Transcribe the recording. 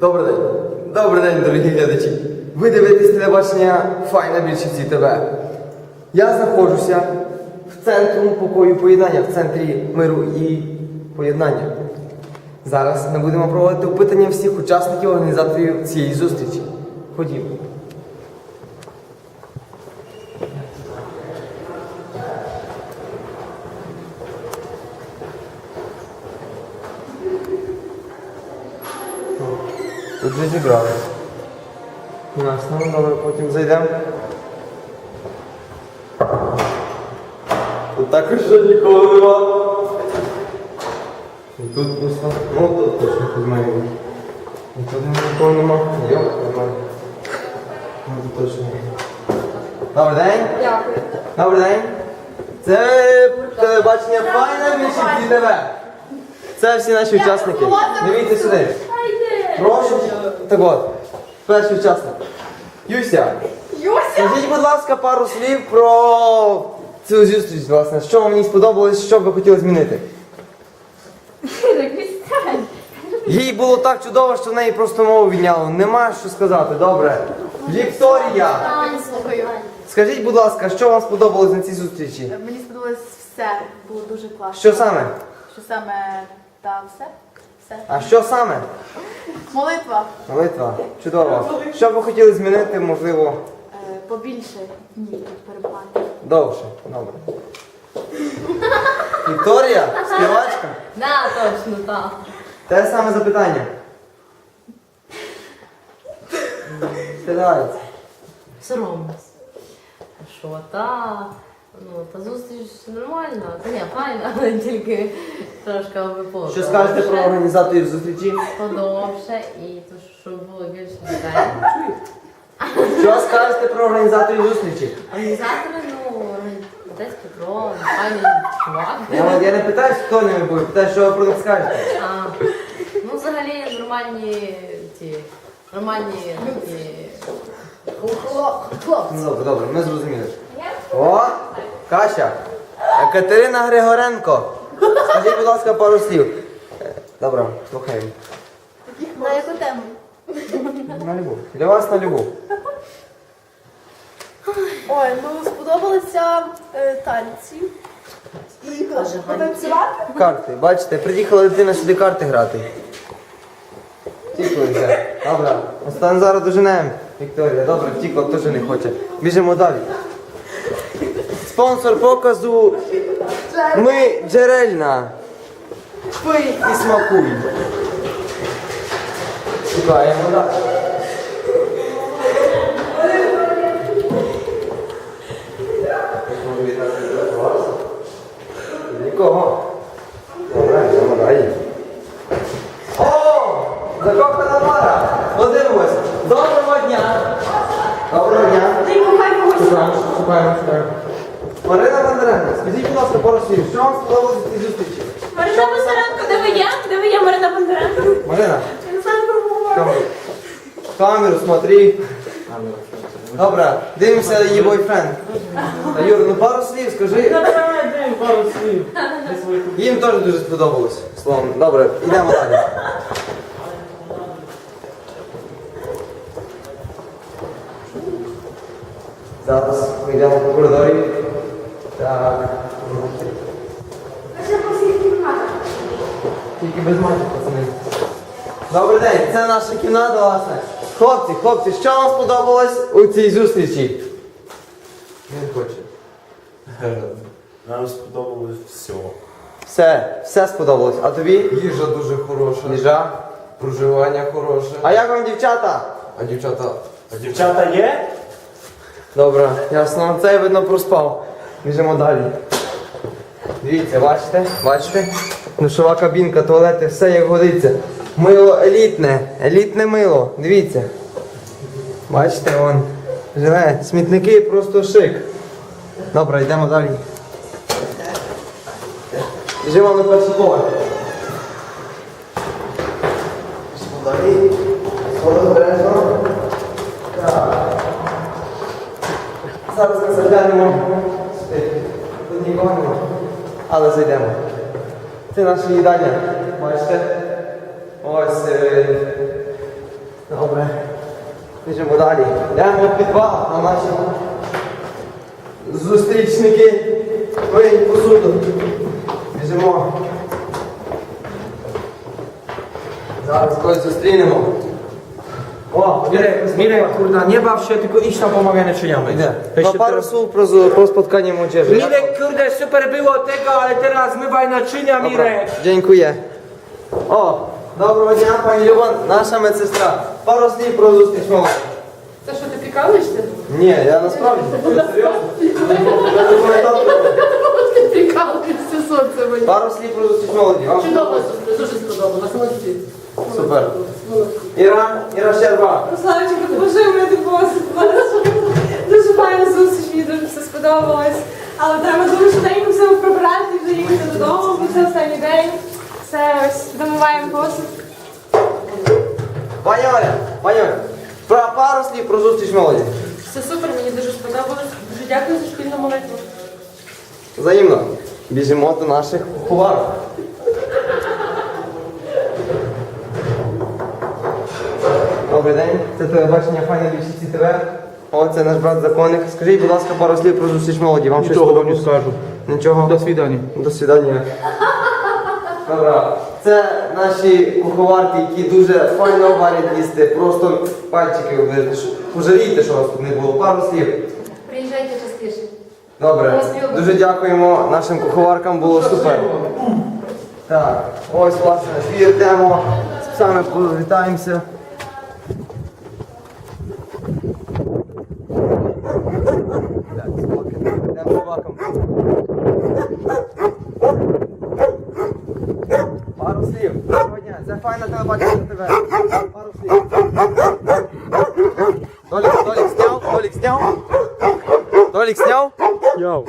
Добрий день. Добрий день, дорогі глядачі. Ви дивитесь телебачення Файна більшість ТВ. Я знаходжуся в центру покою поєднання, в центрі миру і поєднання. Зараз ми будемо проводити опитання всіх учасників організаторів цієї зустрічі. Ходімо. Тут вже зібрали. Ясно, добре, потім зайдемо. Тут також ще нікого нема. І тут пусто. Ну тут точно тут має бути. І тут нікого нема. Йо, нормально. Ну тут точно. Добрий день. Дякую. Добрий день. Це телебачення Файна Міші ТВ. Це всі наші учасники. Дивіться сюди. Прошу. Так от, перший учасник. Юся, Юся! скажіть, будь ласка, пару слів про цю зустріч, власне. Що вам мені сподобалось, що б ви хотіли змінити? Відстань. Їй було так чудово, що в неї просто мову відняло. Нема що сказати, добре. Вікторія, Слухаю. скажіть, будь ласка, що вам сподобалось на цій зустрічі? Мені сподобалось все, було дуже класно. Що саме? Що саме та все? Все. А що саме? Молитва. Молитва. Чудово. Що б ви хотіли змінити, можливо, Е, побільше днів перебувати. довше. Добре. Вікторія, співачка. Да, точно, так. Те саме запитання. Сідається. Соромлюсь. Що, та, ну, та зустріч нормальна, та ні, файна, але тільки трошки випадку. Що скажете про організаторів зустрічі? Подовше і то, щоб було більше людей. Що скажете про організаторів зустрічі? Організатори, ну, десь Петро, файний чувак. Я, я не питаю, хто ними буде, питаю, що ви про них скажете. А, ну, взагалі нормальні ті, нормальні такі хлопці. Ну добре, добре, ми зрозуміли. О, Кася. Катерина Григоренко. Скажіть, будь ласка, пару слів. Добре, слухаємо. На яку тему? На любов. Для вас на любов. Ой, ну сподобалися е, танці. І потанцювати. Карти. Бачите, приїхала дитина сюди карти грати. Втікли Добре. Остан зараз доженемо. Вікторія, добре, втікла, теж не хоче. Біжимо далі. Спонсор показу. Ми джерельна. Пий і смакуй. Шукаємо далі. Нікого. Добре, йдемо далі. О! Закохана пара! Подивимось. Доброго дня! Доброго дня! Шукаємо, шукаємо, шукаємо. Марина Бондаренко, скажіть, будь ласка, пару слів, що вам сподобалося в цій зустрічі? Марина Бондаренко, де ви є? Де ви є, Марина Бондаренко? Марина, камеру. Камеру смотри. Добре, дивимося її бойфренд. Та, Юр, ну пару слів, скажи. пару слів. Їм теж дуже сподобалось. Словом, добре, йдемо далі. Зараз ми йдемо по коридорі. Так. Тільки без матів, пацани. Добрий день, це наша кімната, власне. Хлопці, хлопці, що вам сподобалось у цій зустрічі? Він хоче. Нам сподобалось все. Все, все сподобалось. А тобі? Їжа дуже хороша, Їжа. проживання хороше. А як вам дівчата? А дівчата А дівчата є? Добре, ясно. Це видно проспав. Біжимо далі. Дивіться, бачите? Бачите? Душова кабінка, туалети, все як годиться. Мило елітне, елітне мило. Дивіться. Бачите, вон. Живе. Смітники просто шик. Добре, йдемо далі. Біжимо на перший поверх. Далі. Зараз ми заглянемо. Нема. Але зайдемо. Це наша їдальня. Бачите? Ось е, Біжимо далі. Йдемо в підвал на наші зустрічники. Миють посуду. Біжимо. Зараз когось зустрінемо. О, Mirek, Mirek, kurna, nie baw się, tylko idź tam pomagaj naczyniami. Idę. Weź No się parę teraz- słów pro, pro spotkanie młodzieży. Mirek, kurde, super było tego, ale teraz zmywaj naczynia, Dobra, Mirek. Dziękuję. O, доброго дня, пані Люба, наша медсестра. Пару слів про зустріч молоді. Це що, ти прикалуєшся? Ні, я насправді. Серйозно? Я думаю, добре. Ти прикалуєшся, сонце мені. Пару слів про зустріч молоді. Вам Чудово, дуже сподобалося, молодці. супер. Іра, Іра Щерба. Руславчик, допоможи мене допомогти. Дуже файна зустріч, мені дуже все сподобалось. Але треба дуже швиденько все прибрати і вже їхати додому, бо це останній день. Все, ось домиваємо посуд. Пані Оля, пані Оля. Про пару слів про зустріч молоді. Все супер, мені дуже сподобалось. Дуже дякую за спільну молитву. Взаємно. Біжимо до наших куховарок. Добрий день, це телебачення Файна Більшість ТВ. О, це наш брат законник. Скажіть, будь ласка, пару слів про зустріч молоді. Вам щось Нічого вам не сподобалось? скажу. Нічого. До свидання. До свидання. Добре. Це наші куховарки, які дуже файно варять їсти. Просто пальчики ви ж пожалійте, що вас тут не було. Пару слів. Приїжджайте частіше. Добре. Дуже дякуємо нашим куховаркам, було супер. Так, ось власне двір йдемо. Саме повітаємося. Так, welcome. Йдемо собакам. Пару слів. Доброго дня. Це файна телебачення ТВ. Пару слів. Толік, Толік зняв? Толік зняв? Толік зняв? Йоу.